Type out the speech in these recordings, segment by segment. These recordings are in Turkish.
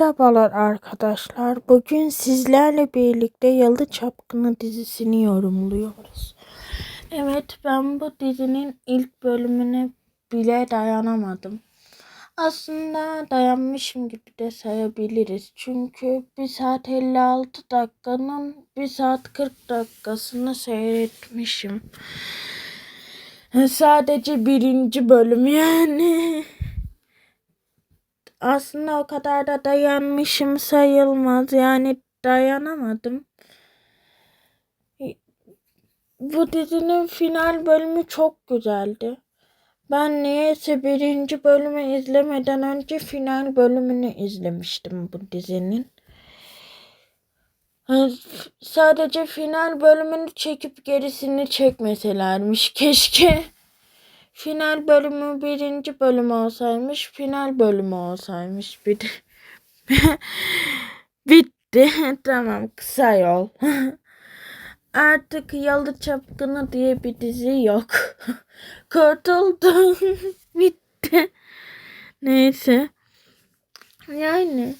Merhabalar arkadaşlar. Bugün sizlerle birlikte Yalı Çapkını dizisini yorumluyoruz. Evet ben bu dizinin ilk bölümüne bile dayanamadım. Aslında dayanmışım gibi de sayabiliriz. Çünkü 1 saat 56 dakikanın 1 saat 40 dakikasını seyretmişim. Sadece birinci bölüm yani aslında o kadar da dayanmışım sayılmaz. Yani dayanamadım. Bu dizinin final bölümü çok güzeldi. Ben niyeyse birinci bölümü izlemeden önce final bölümünü izlemiştim bu dizinin. Sadece final bölümünü çekip gerisini çekmeselermiş keşke. Final bölümü birinci bölüm olsaymış, final bölümü olsaymış bir de. Bitti. tamam kısa yol. Artık Yalı Çapkını diye bir dizi yok. Kurtuldum. Bitti. Neyse. Yani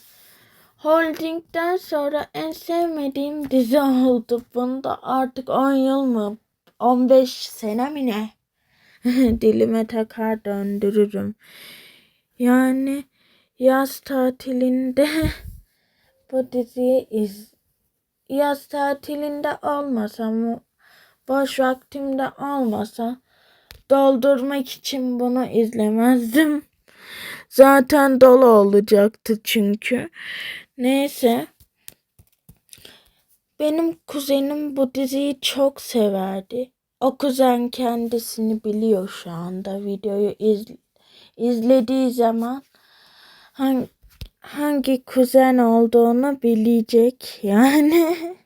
Holding'den sonra en sevmediğim dizi oldu. Bunda artık 10 yıl mı? 15 sene mi ne? dilime takar döndürürüm. Yani yaz tatilinde bu diziyi iz yaz tatilinde olmasa boş vaktimde olmasa doldurmak için bunu izlemezdim. Zaten dolu olacaktı çünkü. Neyse. Benim kuzenim bu diziyi çok severdi. O kuzen kendisini biliyor şu anda. Videoyu iz, izlediği zaman hangi, hangi kuzen olduğunu bilecek. Yani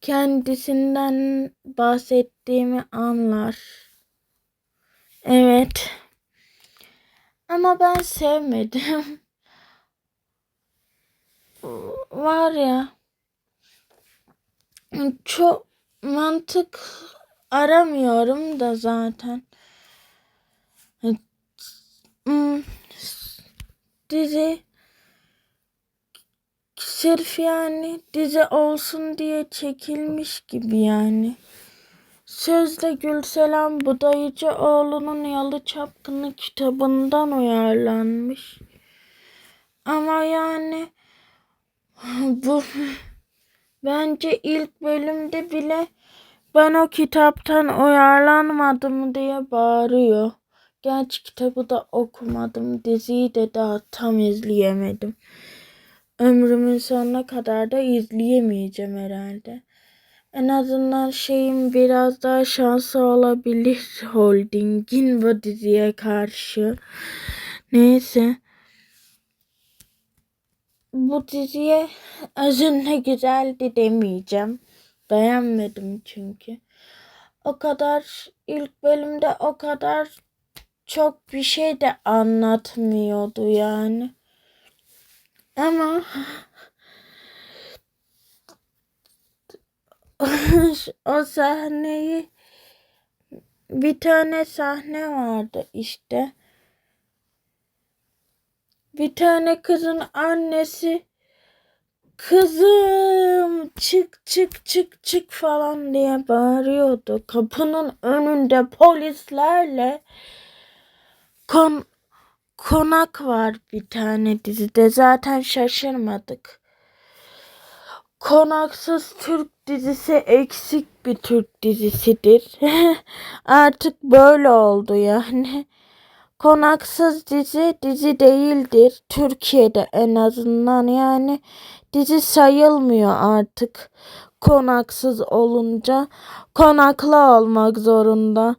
kendisinden bahsettiğimi anlar. Evet. Ama ben sevmedim. Var ya çok mantık aramıyorum da zaten. Hmm, dizi sırf yani dizi olsun diye çekilmiş gibi yani. Sözde Gülselam Budayıcıoğlu'nun Yalı Çapkını kitabından uyarlanmış. Ama yani bu Bence ilk bölümde bile ben o kitaptan uyarlanmadım diye bağırıyor. Gerçi kitabı da okumadım. Diziyi de daha tam izleyemedim. Ömrümün sonuna kadar da izleyemeyeceğim herhalde. En azından şeyim biraz daha şansı olabilir Holding'in bu diziye karşı. Neyse bu diziye özünde güzeldi demeyeceğim. Beğenmedim çünkü. O kadar ilk bölümde o kadar çok bir şey de anlatmıyordu yani. Ama o sahneyi bir tane sahne vardı işte bir tane kızın annesi kızım çık çık çık çık falan diye bağırıyordu. Kapının önünde polislerle kon konak var bir tane dizide. Zaten şaşırmadık. Konaksız Türk dizisi eksik bir Türk dizisidir. Artık böyle oldu yani. Konaksız dizi dizi değildir. Türkiye'de en azından yani dizi sayılmıyor artık. Konaksız olunca konaklı olmak zorunda.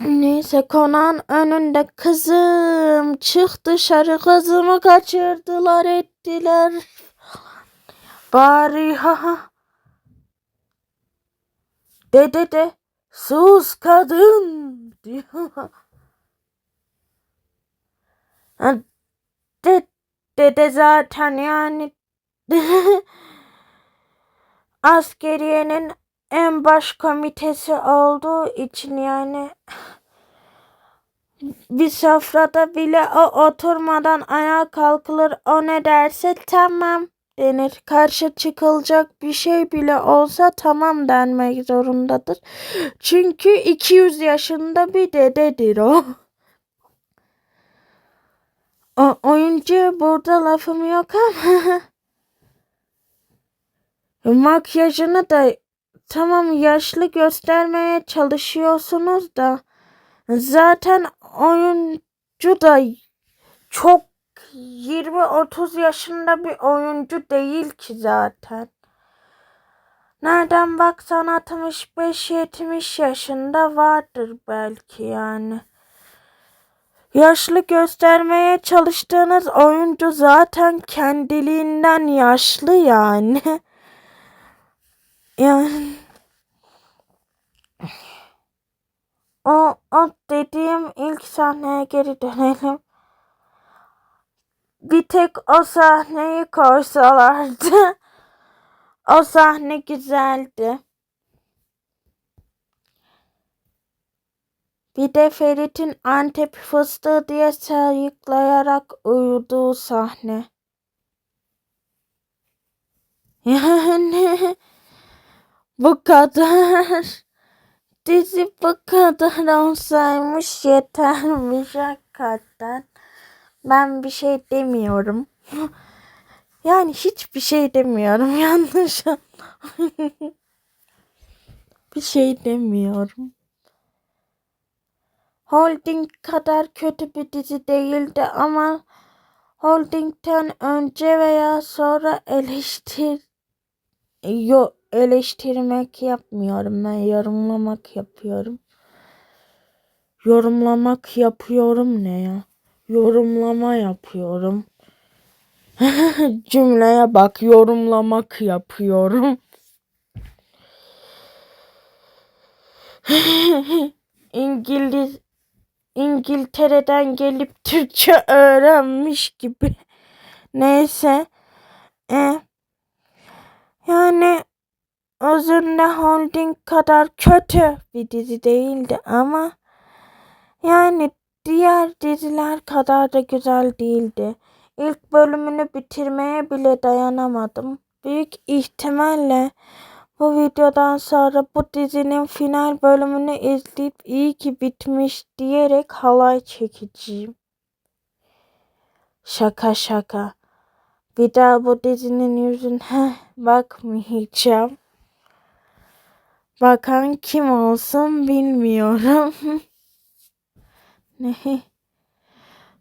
Neyse konağın önünde kızım çık dışarı kızımı kaçırdılar ettiler. Bari ha. Dede de sus kadın. Diyor. De, dede zaten yani. Askeriyenin en baş komitesi olduğu için yani. Bir sofrada bile o oturmadan ayağa kalkılır. O ne derse tamam denir. Karşı çıkılacak bir şey bile olsa tamam denmek zorundadır. Çünkü 200 yaşında bir dededir o. O oyuncu burada lafım yok ama makyajını da tamam yaşlı göstermeye çalışıyorsunuz da zaten oyuncu da çok 20-30 yaşında bir oyuncu değil ki zaten. Nereden baksan 65-70 yaşında vardır belki yani. Yaşlı göstermeye çalıştığınız oyuncu zaten kendiliğinden yaşlı yani. Yani o, o dediğim ilk sahneye geri dönelim. Bir tek o sahneyi koysalardı. O sahne güzeldi. Bir de Ferit'in Antep fıstığı diye sayıklayarak uyuduğu sahne. Yani bu kadar. Dizi bu kadar olsaymış yetermiş hakikaten. Ben bir şey demiyorum. Yani hiçbir şey demiyorum yanlış. bir şey demiyorum. Holding kadar kötü bir dizi değildi ama Holding'den önce veya sonra eleştir yo eleştirmek yapmıyorum ben yorumlamak yapıyorum. Yorumlamak yapıyorum ne ya? Yorumlama yapıyorum. Cümleye bak yorumlamak yapıyorum. İngiliz İngiltere'den gelip Türkçe öğrenmiş gibi. Neyse. E, yani Özünde Holding kadar kötü bir dizi değildi ama yani diğer diziler kadar da güzel değildi. İlk bölümünü bitirmeye bile dayanamadım. Büyük ihtimalle bu videodan sonra bu dizinin final bölümünü izleyip iyi ki bitmiş diyerek halay çekeceğim. Şaka şaka. Bir daha bu dizinin yüzüne bakmayacağım. Bakan kim olsun bilmiyorum. ne?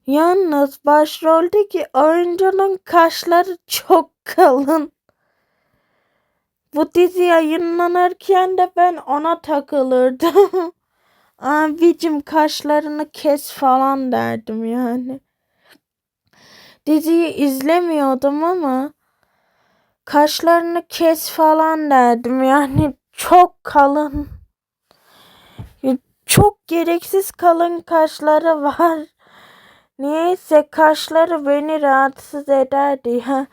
Yalnız başroldeki oyuncunun kaşları çok kalın. Bu dizi yayınlanırken de ben ona takılırdım. Abicim kaşlarını kes falan derdim yani. Diziyi izlemiyordum ama kaşlarını kes falan derdim yani çok kalın. Çok gereksiz kalın kaşları var. Niyeyse kaşları beni rahatsız ederdi ya.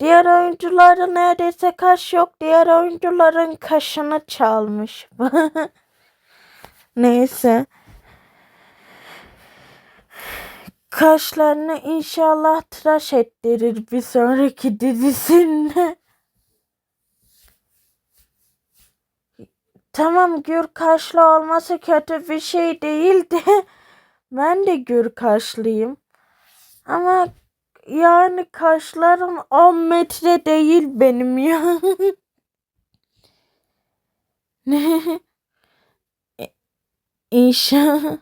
Diğer oyuncuların neredeyse kaş yok. Diğer oyuncuların kaşını çalmış. Neyse. Kaşlarını inşallah tıraş ettirir bir sonraki dizisinde. Tamam gür kaşlı olması kötü bir şey değildi. Ben de gür kaşlıyım. Ama yani kaşlarım 10 metre değil benim ya. ne? İnşallah.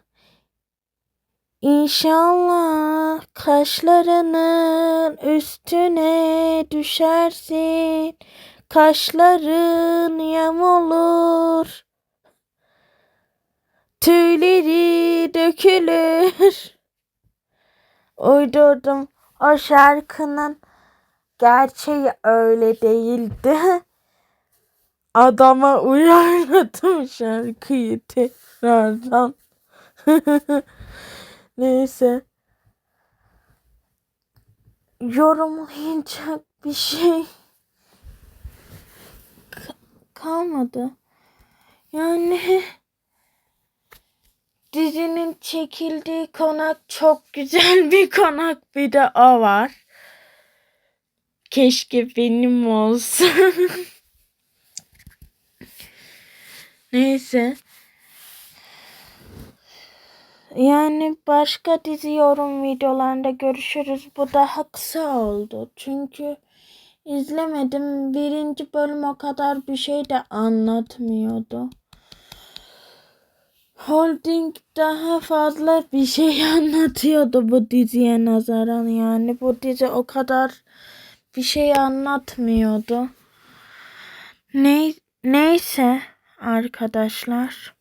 İnşallah kaşlarının üstüne düşersin. Kaşların yamulur. Tüyleri dökülür. Uydurdum. O şarkının gerçeği öyle değildi. Adama uyarladım şarkıyı tekrardan. Neyse. Yorumlayacak bir şey kalmadı. Yani dizinin çekildiği konak çok güzel bir konak. Bir de o var. Keşke benim olsa. Neyse. Yani başka dizi yorum videolarında görüşürüz. Bu daha kısa oldu. Çünkü izlemedim. Birinci bölüm o kadar bir şey de anlatmıyordu. Holding daha fazla bir şey anlatıyordu bu diziye nazaran. Yani bu dizi o kadar bir şey anlatmıyordu. Ne, neyse arkadaşlar.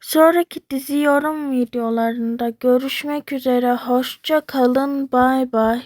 Sonraki dizi yorum videolarında görüşmek üzere. Hoşça kalın. Bay bay.